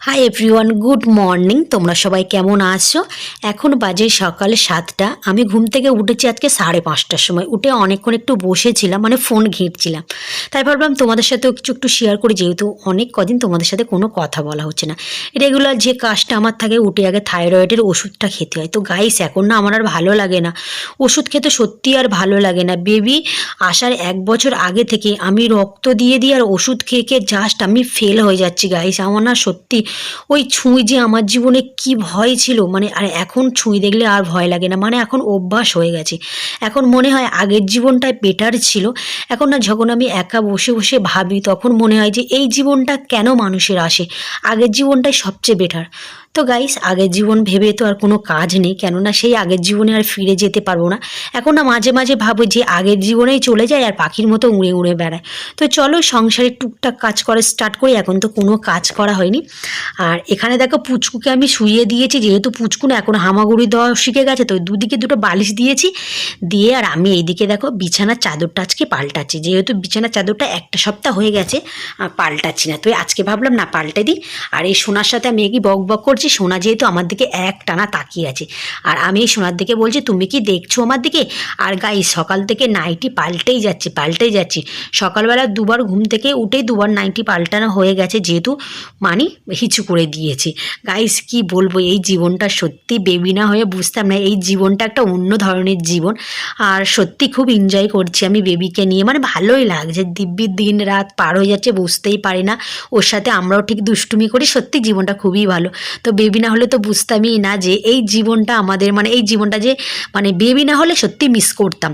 Hi everyone good morning তোমরা সবাই কেমন আছো? এখন বাজে সকাল সাতটা। আমি ঘুম থেকে উঠেছি আজকে সাড়ে পাঁচটার সময়। উঠে অনেকক্ষণ একটু বসেছিলাম মানে ফোন ঘেঁটছিলাম। তাই ভাবলাম তোমাদের সাথেও কিছু একটু শেয়ার করি, যেহেতু অনেক কদিন তোমাদের সাথে কোনো কথা বলা হচ্ছে না। রেগুলার যে কাজটা আমার থাকে, উঠে আগে থাইরয়েডের ওষুধটা খেতে হয়। তো গাইস এখন না আমার আর ভালো লাগে না। ওষুধ খেতে সত্যি আর ভালো লাগে না। বেবি আসার এক বছর আগে থেকে আমি রক্ত দিয়ে দিয়ে আর ওষুধ খেয়ে খেয়ে জাস্ট আমি ফেল হয়ে যাচ্ছি গাইস আমার না সত্যি ওই ছুঁই যে আমার জীবনে কি ভয় ছিল মানে আর এখন ছুঁই দেখলে আর ভয় লাগে না মানে এখন অভ্যাস হয়ে গেছে। এখন মনে হয় আগের জীবনটাই বেটার ছিল, এখন না যখন আমি একা বসে বসে ভাবি তখন মনে হয় যে এই জীবনটা কেন মানুষের আসে, আগের জীবনটাই সবচেয়ে বেটার তো গাইস আগের জীবন ভেবে তো আর কোনো কাজ নেই, কেননা সেই আগের জীবনে আর ফিরে যেতে পারব না। এখন না মাঝে মাঝে ভাবো যে আগের জীবনেই চলে যায় আর পাখির মতো উড়ে উড়ে বেড়ায়। তো চলো সংসারের টুকটাক কাজ করে স্টার্ট করি, এখন তো কোনো কাজ করা হয়নি। আর এখানে দেখো পুচকুকে আমি শুইয়ে দিয়েছি, যেহেতু পুচকু না এখন হামাগুড়ি দেওয়া শিখে গেছে, তো দুদিকে দুটো বালিশ দিয়েছি। দিয়ে আর আমি এইদিকে দেখো বিছানার চাদরটা আজকে পাল্টাচ্ছি, যেহেতু বিছানার চাদরটা একটা সপ্তাহ হয়ে গেছে পাল্টাচ্ছি না। তো আজকে ভাবলাম না পাল্টে দিই। আর এই সোনার সাথে আমি কি বক বক করছি সোনা যেহেতু আমার দিকে এক টানা তাকিয়ে আছে। আর আমি সোনার দিকে বলছি, তুমি কি দেখছ আমার দিকে? আর গাই সকাল থেকে নাইটি পাল্টেই যাচ্ছে, পাল্টেই যাচ্ছি। সকালবেলা দুবার ঘুম থেকে উঠেই দুবার নাইটি পাল্টানো হয়ে গেছে, যেহেতু মানি হিচু করে দিয়েছি। গাইস কি বলব, এই জীবনটা সত্যি বেবি না হয়ে বুঝতাম না, এই জীবনটা একটা অন্য ধরনের জীবন। আর সত্যি খুব এনজয় করছি আমি বেবিকে নিয়ে মানে ভালোই লাগছে। দিব্যি দিন রাত পার হয়ে যাচ্ছে, বুঝতেই পারি না। ওর সাথে আমরাও ঠিক দুষ্টুমি করি, সত্যি জীবনটা খুবই ভালো। তো বেবি না হলে তো বুঝতামই না যে এই জীবনটা আমাদের মানে এই জীবনটা যে মানে বেবি না হলে সত্যি মিস করতাম।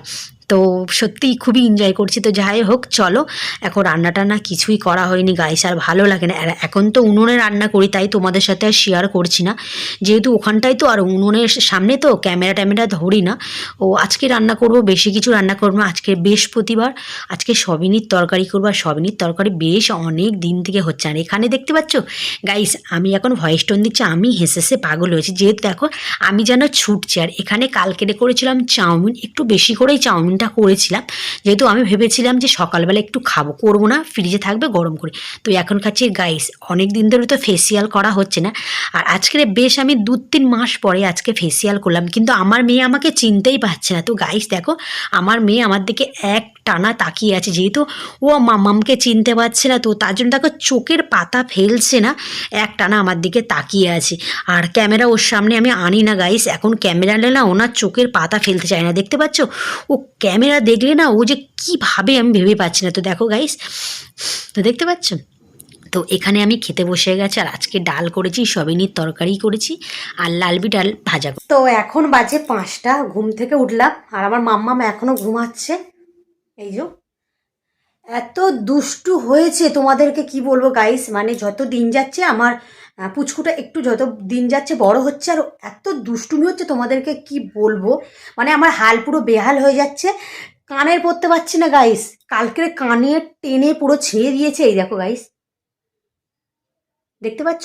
তো সত্যিই খুবই এনজয় করছি। তো যাই হোক, চলো, এখন রান্নাটা না কিছুই করা হয়নি গাইস আর ভালো লাগে না। এখন তো উনুনে রান্না করি, তাই তোমাদের সাথে আর শেয়ার করছি না। যেহেতু ওখানটায় তো, আর উনুনের সামনে তো ক্যামেরা ট্যামেরা ধরি না। ও আজকে রান্না করব, বেশি কিছু রান্না করব না। আজকে বৃহস্পতিবার, আজকে সবিনির তরকারি করব। আর সবিনির তরকারি বেশ অনেক দিন থেকে হচ্ছে। আর এখানে দেখতে পাচ্ছ? গাইস আমি এখন ভয়েস টোন দিচ্ছি, আমি হেসে হেসে পাগল হয়েছি। যেহেতু দেখো, আমি যেন ছুটছি। আর এখানে কালকে করেছিলাম চাউমিন, একটু বেশি করেই চাউমিনটা করেছিলাম। যেহেতু আমি ভেবেছিলাম যে সকালবেলা একটু খাব, করব না ফ্রিজে থাকবে, গরম করে। তো এখন খাচ্ছি গাইস অনেক দিন ধরে তো ফেসিয়াল করা হচ্ছে না। আর আজকের বেশ আমি দু তিন মাস পরে আজকে ফেসিয়াল করলাম, কিন্তু আমার মেয়ে আমাকে চিনতেই পারছে না। তো গাইস দেখো, আমার মেয়ে আমার দিকে এক টানা তাকিয়ে আছে, যেহেতু ও মামামকে চিনতে পারছে না, তো তার জন্য দেখো চোখের পাতা ফেলছে না, এক টানা আমার দিকে তাকিয়ে আছে। আর ক্যামেরা ওর সামনে আমি আনি না গাইস এখন ক্যামেরা আনলে না ওনার চোখের পাতা ফেলতে চায় না, দেখতে পাচ্ছ? ও ক্যামেরা দেখলে না ও যে কী ভাবে আমি ভেবে পাচ্ছি না, তো দেখো গাইস তো দেখতে পাচ্ছ? তো এখানে আমি খেতে বসে গেছি, আর আজকে ডাল করেছি, সবিনির তরকারি করেছি, আর লালবি ডাল ভাজা তো এখন বাজে পাঁচটা, ঘুম থেকে উঠলাম, আর আমার মাম্মাম এখনও ঘুমাচ্ছে। এই যে, এত দুষ্টু হয়েছে তোমাদেরকে কি বলব গাইস মানে যত দিন যাচ্ছে আমার পুচকুটা একটু যত দিন যাচ্ছে বড় হচ্ছে আর এত দুষ্টুমি হচ্ছে তোমাদেরকে কি বলব? মানে আমার হাল পুরো বেহাল হয়ে যাচ্ছে। কানের পড়তে পারছি না গাইস কালকের কানে টেনে পুরো ছেড়ে দিয়েছে। এই দেখো গাইস দেখতে পাচ্ছ?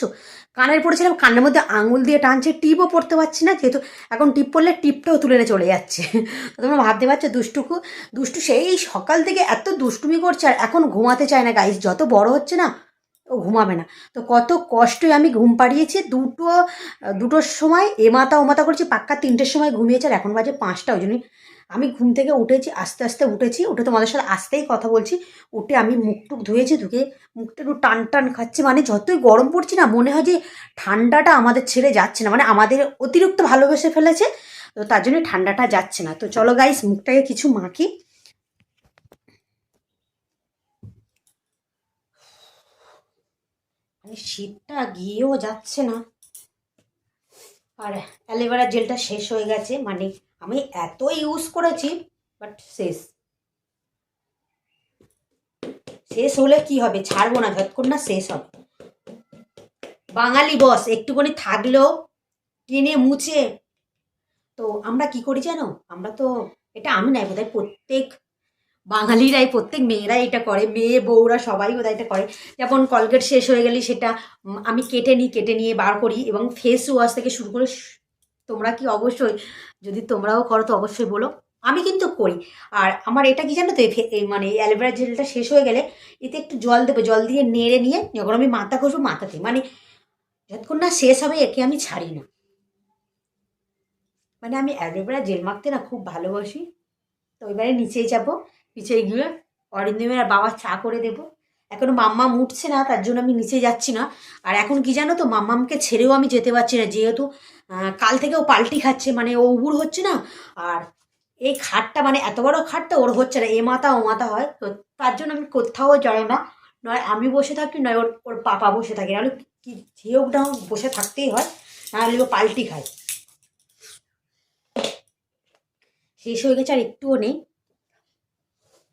কানের পড়েছিলাম, কানের মধ্যে আঙুল দিয়ে টানছে, টিপও পড়তে পারছি না, যেহেতু এখন টিপ পড়লে টিপটাও তুলে নিয়ে চলে যাচ্ছে। তোমরা ভাবতে পারছ দুষ্টুকু, দুষ্টু সেই সকাল থেকে এত দুষ্টুমি করছে আর এখন ঘুমাতে চায় না গাইস যত বড় হচ্ছে না, ও ঘুমাবে না। তো কত কষ্টে আমি ঘুম পাড়িয়েছি, দুটো, দুটোর সময় এ মাথা ও মাথা করেছি, পাক্কা তিনটের সময় ঘুমিয়েছে আর এখন বাজে পাঁচটা, ওই জন্যই আমি ঘুম থেকে উঠেছি, আস্তে আস্তে উঠেছি, উঠে তোমাদের সাথে আসতেই কথা বলছি। উঠে আমি মুখ টুক ধুয়েছি ধুয়ে মুখটা একটু টান টান খাচ্ছে। মানে যতই গরম পড়ছে না, মনে হয় যে ঠান্ডাটা আমাদের ছেড়ে যাচ্ছে না। মানে আমাদের অতিরিক্ত ভালোবেসে ফেলেছে, তো তার জন্য ঠান্ডাটা যাচ্ছে না। তো চলো গাইস মুখটাকে কিছু মাখি। শীতটা গিয়েও যাচ্ছে না। আর অ্যালোভেরা জেলটা শেষ হয়ে গেছে। মানে আমি এত ইউজ করেছি বাট শেষ। শেষ হলে কি হবে? ছাড়বো না যতক্ষণ না, শেষ হবে। বাঙালি বস একটুখানি থাকলেও টেনে মুছে। তো আমরা কি করি জানো? আমরা তো, এটা আমি নাই, বোধহয় প্রত্যেক বাঙালিরাই, প্রত্যেক মেয়েরাই এটা করে, মেয়ে বউরা সবাই বোধহয় এটা করে। যেমন কলগেট শেষ হয়ে গেলে সেটা আমি কেটে নিই, কেটে নিয়ে বার করি এবং ফেস ওয়াশ থেকে শুরু করে তোমরা কি অবশ্যই, যদি তোমরাও করো তো অবশ্যই বলো। আমি কিন্তু করি। আর আমার এটা কি জানো তো, এই ফে- এই মানে অ্যালোভেরা জেলটা শেষ হয়ে গেলে এতে একটু জল দেবো, জল দিয়ে নেড়ে নিয়ে যখন আমি মাথা ঘষবো মাথাতে মানে যতক্ষণ না শেষ হবে, একে আমি ছাড়ি না। মানে আমি অ্যালোভেরা জেল মাখতে না খুব ভালোবাসি। তো এবারে নিচেই যাব। নিচে গিয়ে অরিন্দমের আর বাবা চা করে দেবো। এখনও মাম্মাম উঠছে না, তার জন্য আমি নিচে যাচ্ছি না। আর এখন কি জানো তো, মাম্মামকে ছেড়েও আমি যেতে পারছি না, যেহেতু কাল থেকে ও পাল্টি খাচ্ছে মানে ও উবুর হচ্ছে না। আর এই খাটটা মানে এত বড় খাটটা ওর হচ্ছে না, এ মাথা ও মাথা হয়। তো তার জন্য আমি কোথাও যাই না, নয় আমি বসে থাকি, নয় ওর ওর পাপা বসে থাকে। নাহলে কি যে হোক না বসে থাকতেই হয়, নাহলে ও পাল্টি খায়। শেষ হয়ে গেছে আর একটুও নেই।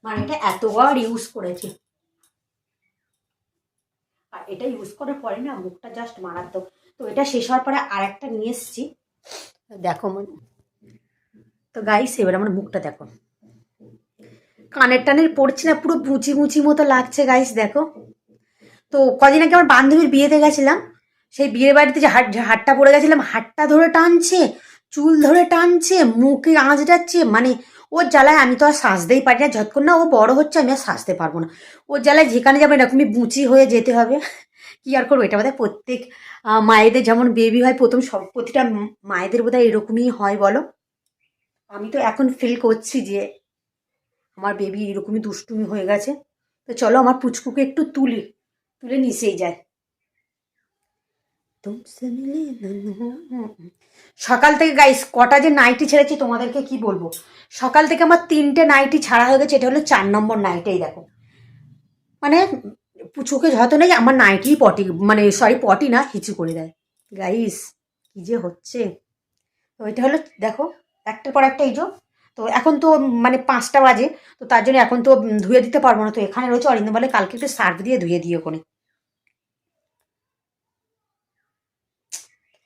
মানে এটা এতবার ইউজ করেছি। আর এটা ইউজ করার পরে না মুখটা জাস্ট মারাত্মক। তো এটা শেষ হওয়ার পরে আর একটা নিয়ে এসেছি। দেখো তো গাইস এবার আমার মুখটা দেখো। কানের টানের পড়ছে না, পুরো মুচি মুচি মতো লাগছে গাইস দেখো। তো কদিন আগে আমার বান্ধবীর বিয়েতে গেছিলাম। সেই বিয়ের বাড়িতে যে হাট হাটটা পড়ে গেছিলাম, হাটটা ধরে টানছে, চুল ধরে টানছে মুখে আঁচ যাচ্ছে মানে ওর জ্বালায় আমি তো আর সাজতেই পারি না, যতক্ষণ না ও বড় হচ্ছে আমি আর সাজতে পারব না। ওর জ্বালায় যেখানে যাবে এরকমই বুঁচি হয়ে যেতে হবে। কি আর করব, এটা বোধহয় প্রত্যেক মায়েদের যেমন বেবি হয়, প্রথম সব, প্রতিটা মায়েদের বোধহয় এরকমই হয়, বলো? আমি তো এখন ফিল করছি যে আমার বেবি এরকমই দুষ্টুমি হয়ে গেছে। তো চলো আমার পুচকুকে একটু তুলি, তুলে নিচেই যায়। সকাল থেকে গাইস কটা যে নাইটি ছেড়েছি তোমাদেরকে কি বলব? সকাল থেকে আমার তিনটে নাইটি ছাড়া হয়ে গেছে, এটা হলো চার নম্বর নাইটেই দেখো। মানে পুচুকে যত নেই, আমার নাইটি পটি মানে সরি পটি না হিচু করে দেয়। গাইস কি যে হচ্ছে? তো এটা হলো, দেখো, একটার পর একটা এই তো এখন তো মানে পাঁচটা বাজে, তো তার জন্য এখন তো ধুয়ে দিতে পারব না, তো এখানে রয়েছে অরিন্দম বলে কালকে একটু সার্ফ দিয়ে ধুয়ে দিও কোনে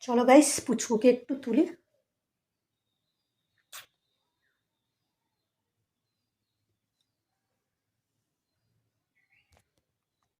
চলো গাইস পুচকুকে একটু তুলি।